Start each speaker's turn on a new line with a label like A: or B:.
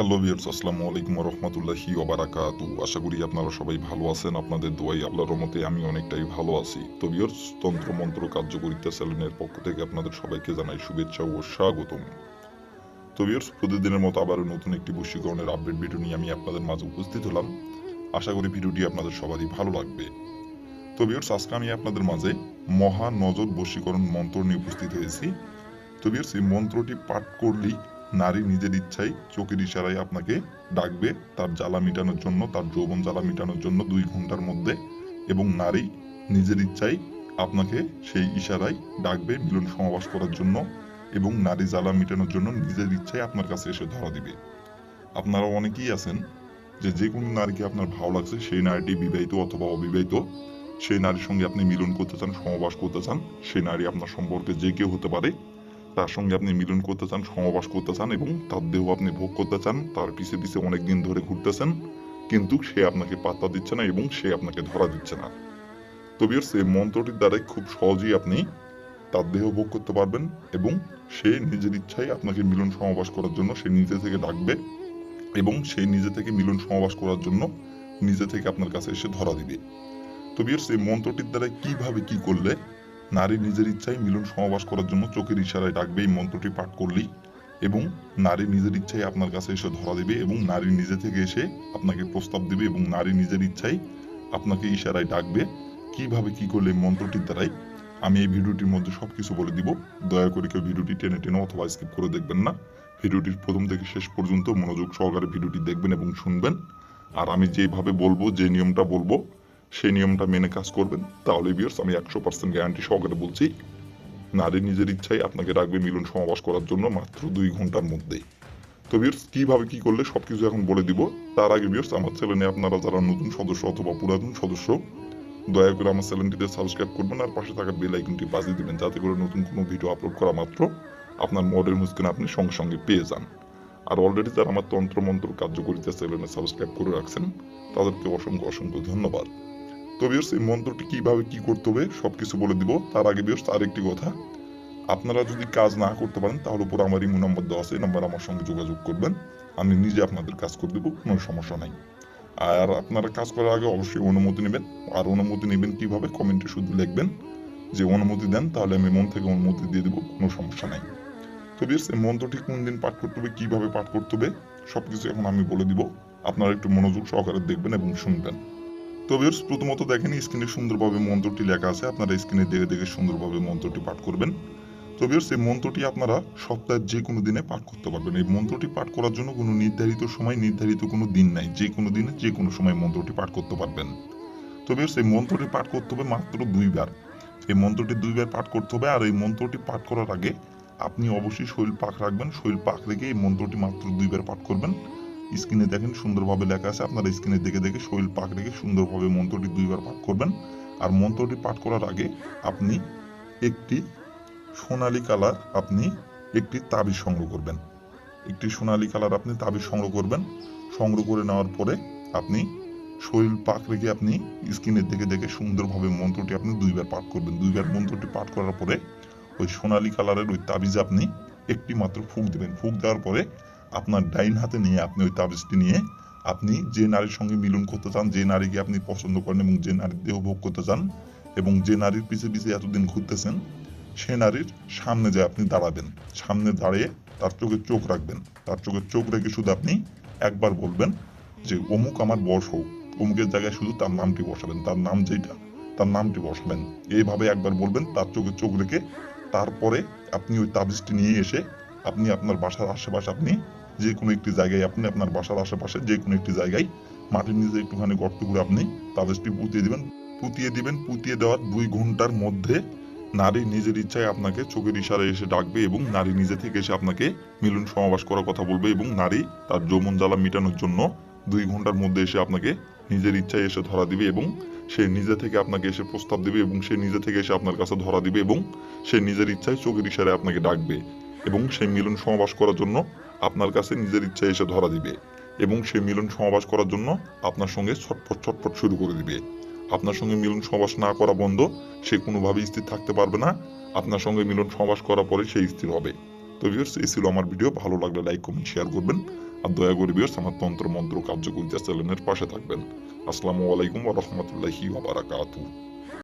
A: Hello viewers আসসালামু আলাইকুম রহমতুল্লাহি ওবারাকাতু। আশা করি আপনারা সবাই ভালো আছেন, আপনাদের দোয়াই আল্লাহর রহমতে আমি অনেকটাই ভালো আছি। তো ভিউয়ার্স তন্ত্র মন্ত্র কার্যকরিতা চ্যানেলের পক্ষ থেকে আপনাদের সবাইকে জানাই শুভেচ্ছা ও স্বাগতম। তো ভিউয়ার্স প্রতিদিনের মতো আবারও নতুন একটি বশীকরণের আপডেট ভিডিও নিয়ে আমি আপনাদের মাঝে উপস্থিত হলাম। আশা করি ভিডিওটি আপনাদের সবারই ভালো লাগবে। তো ভিউয়ার্স আজকে আমি আপনাদের মাঝে মহা নজর বশীকরণ মন্ত্র নিয়ে উপস্থিত হয়েছি। তো ভিউয়ার্স এই মন্ত্রটি পাঠ করলেই নারী নিজের ইচ্ছায় চোখের ইশারায় আপনাকে ডাকবে, তার জ্বালা মেটানোর জন্য, তার যৌবন জ্বালা মেটানোর জন্য দুই ঘণ্টার মধ্যে। এবং নারী নিজের ইচ্ছায় আপনাকে সেই ইশারায় ডাকবে, মিলন সমাবেশ করার জন্য এবং নারী জ্বালা মেটানোর জন্য নিজের ইচ্ছায় আপনার কাছে এসে ধরা দিবে। আপনারা অনেকেই আছেন যে যে কোনো নারীকে আপনার ভালো লাগছে, সেই নারীটি বিবাহিত অথবা অবিবাহিত, সেই নারীর সঙ্গে আপনি মিলন করতে চান সমাবাস করতে চান, সেই নারী আপনার সম্পর্কে যে কেউ হতে পারে তার সঙ্গে আপনি মিলন করতে চান, সমাবাস করতে চান এবং তার দেহ আপনি ভোগ করতে চান, তার পিছে পিছে অনেক দিন ধরে ঘুরতেছেন, কিন্তু সে আপনাকে পাত্তা দিচ্ছে না এবং সে আপনাকে ধরা দিচ্ছে না। তো বিয়ার্স এই মন্ত্রটির দ্বারাই খুব সহজেই আপনি তার দেহ ভোগ করতে পারবেন এবং সে নিজের ইচ্ছায় আপনাকে মিলন সমাবাস করার জন্য সে নিজে থেকে ডাকবে এবং সেই নিজে থেকে মিলন সমাবাস করার জন্য নিজে থেকে আপনার কাছে এসে ধরা দিবে। তো বিয়ার্স এই মন্ত্রটির দ্বারা কীভাবে কি করলে নারী নিজের ইচ্ছায় মিলন সমাবাস করার জন্য চোখের ইশারায় ডাকবে এই মন্ত্রটি পাঠ করলেই এবং নারী নিজের ইচ্ছায় আপনার কাছে এসে ধরা দিবে এবং নারী নিজে থেকে এসে আপনাকে প্রস্তাব দিবে এবং নারী নিজের ইচ্ছায় আপনাকে ইশারায় ডাকবে। কীভাবে কি করলে মন্ত্রটির দ্বারাই আমি এই ভিডিওটির মধ্যে সব কিছু বলে দিব। দয়া করে কেউ ভিডিওটি টেনে টেনে অথবা স্কিপ করে দেখবেন না। ভিডিওটির প্রথম থেকে শেষ পর্যন্ত মনোযোগ সহকারে ভিডিওটি দেখবেন এবং শুনবেন। আর আমি যেভাবে বলব, যে নিয়মটা বলব সেই নিয়মটা মেনে কাজ করবেন। তাহলে বিয়ার্স আমি একশো পার্সেন্ট গ্যারান্টি সহকারে বলছি, নারী নিজের ইচ্ছায় আপনাকে রাখবে মিলন সমাবাস করার জন্য মাত্র দুই ঘণ্টার মধ্যেই তো বিয়ার্স কীভাবে কী করলে সবকিছু এখন বলে দিব। তার আগে বিয়ার্স আমার চ্যানেলে আপনারা যারা নতুন সদস্য অথবা পুরাতন সদস্য, দয়া করে আমার চ্যানেলটিতে সাবস্ক্রাইব করবেন আর পাশে থাকা বেল আইকনটি বাজিয়ে দিবেন, যাতে করে নতুন কোনো ভিডিও আপলোড করা মাত্র আপনার মডেল মুস্কিন আপনি সঙ্গে সঙ্গে পেয়ে যান। আর অলরেডি যারা আমার তন্ত্র মন্ত্র কার্যকরিতা চ্যানেলে সাবস্ক্রাইব করে রাখছেন, তাদেরকে অসংখ্য অসংখ্য ধন্যবাদ। তো বিয়ার্স, এই মন্ত্রটি কীভাবে কি করতে হবে সব কিছু বলে দিব। তার আগে বিয়ার্স আরেকটি কথা। আপনারা যদি কাজ না করতে পারেন, তাহলে উপর আমার ইমো নম্বর দেওয়া আছে, এই নাম্বার আমার সঙ্গে যোগাযোগ করবেন। আমি নিজে আপনাদের কাজ করে দেবো, কোনো সমস্যা নাই। আর আপনারা কাজ করার আগে অবশ্যই অনুমতি নেবেন। আর অনুমতি নেবেন কীভাবে, কমেন্টে শুধু লিখবেন যে অনুমতি দেন, তাহলে আমি মন থেকে অনুমতি দিয়ে দেবো, কোনো সমস্যা নাই। তো বিয়ার্স, এই মন্ত্রটি কোন দিন পাঠ করতে হবে, কীভাবে পাঠ করতে হবে সব কিছু এখন আমি বলে দিব। আপনারা একটু মনোযোগ সহকারে দেখবেন এবং শুনবেন। তো ভিউয়ার্স প্রথমত দেখেন স্ক্রিনে সুন্দরভাবে মন্ত্রটি লেখা আছে। আপনারা স্ক্রিনে দেখে দেখে সুন্দরভাবে মন্ত্রটি পাঠ করবেন। তো ভিউয়ার্স এই মন্ত্রটি আপনারা সপ্তাহের যে কোনো দিনে পাঠ করতে পারবেন। এই মন্ত্রটি পাঠ করার জন্য কোনো নির্ধারিত সময়, নির্ধারিত কোনো দিন নাই। যে কোনো দিনে যে কোনো সময় মন্ত্রটি পাঠ করতে পারবেন। তো ভিউয়ার্স এই মন্ত্রটি পাঠ করতে হবে মাত্র দুইবার। এই মন্ত্রটি দুইবার পাঠ করতে হবে আর এই মন্ত্রটি পাঠ করার আগে আপনি অবশ্যই শৈল পাক রাখবেন। শৈল পাক রেখে এই মন্ত্রটি মাত্র দুইবার পাঠ করবেন। স্ক্রিনে দেখেন, সুন্দরভাবে লেখা আছে। আপনারা স্ক্রিনে দেখে দেখে শৈল পাক রেখে সুন্দরভাবে মন্ত্রটি দুইবার পাঠ করবেন। আর মন্ত্রটি পাঠ করার আগে আপনি একটি সোনালী কালার আপনি একটি তাবিজ সংগ্রহ করবেন। একটি সোনালী কালার আপনি তাবিজ সংগ্রহ করবেন। সংগ্রহ করে নেওয়ার পরে আপনি শৈল পাক রেখে আপনি স্ক্রিনে দিকে দেখে সুন্দরভাবে মন্ত্রটি আপনি দুইবার পাঠ করবেন। দুইবার মন্ত্রটি পাঠ করার পরে ওই সোনালী কালারের ওই তাবিজ আপনি একটি মাত্র ফুক দেবেন। ফুক দেওয়ার পরে আপনার ডাইন হাতে নিয়ে আপনি ওই তাবিজটি নিয়ে আপনি যে নারীর সঙ্গে মিলন করতে চান, যে নারীকে আপনি পছন্দ করেন এবং যে নারীর দেহ ভোগ করতে চান এবং যে নারীর পিছে পিছে এতদিন ঘুরতেছেন, সে নারীর সামনে যে আপনি দাঁড়াবেন। সামনে দাঁড়িয়ে তার চোখে চোখ রাখবেন। তার চোখে চোখ রেখে শুধু আপনি একবার বলবেন যে, অমুক আমার বস হোক। অমুকের জায়গায় শুধু তার নামটি বসাবেন। তার নাম যেটা তার নামটি বসাবেন। এইভাবে একবার বলবেন, তার চোখে চোখ রেখে তারপরে আপনি ওই তাবিজটি নিয়ে এসে আপনি আপনার বাসার আশেপাশে আপনি যে কোনো একটি জায়গায় আপনি আপনার বাসার আশেপাশে যে কোনো একটি জায়গায় মাটির নিচে একটুখানি গর্ত করে আপনি তাবিজটি পুঁতিয়ে দিবেন। পুঁতিয়ে দিবেন, পুঁতিয়ে দেওয়ার দুই ঘণ্টার মধ্যে নারী নিজের ইচ্ছায় আপনাকে চোখের ইশারায় এসে ডাকবে এবং নারী নিজে থেকে এসে আপনাকে মিলন সমাবাস করার কথা বলবে এবং নারী তার যৌবন জ্বালা মেটানোর জন্য দুই ঘণ্টার মধ্যে এসে আপনাকে নিজের ইচ্ছায় এসে ধরা দিবে এবং সে নিজে থেকে আপনাকে এসে প্রস্তাব দিবে এবং সে নিজে থেকে এসে আপনার কাছে ধরা দিবে এবং সে নিজের ইচ্ছায় চোখের ইশারায় আপনাকে ডাকবে এবং সেই মিলন সমাবাস করার জন্য আপনার কাছে নিজের ইচ্ছায় এসে ধরা দিবে এবং সে মিলন সমাবাস করার জন্য আপনার সঙ্গে ছটফট ছটফট শুরু করে দিবে। আপনার সঙ্গে মিলন সমাবাস না করা বন্ধ, সে কোনোভাবেই স্থির থাকতে পারবে না। আপনার সঙ্গে মিলন সমাবাস করার পরে সে স্থির হবে। তো ভিউয়ার্স এই ছিল আমার ভিডিও ভালো লাগলে লাইক কমেন্ট শেয়ার করবেন। আর দয়া করে ভিউয়ার্স আমার তন্ত্র মন্ত্র কার্যকরিতা চ্যানেলের পাশে থাকবেন। আসসালামু আলাইকুম ওয়া রাহমাতুল্লাহি ওয়া বারাকাতুহু।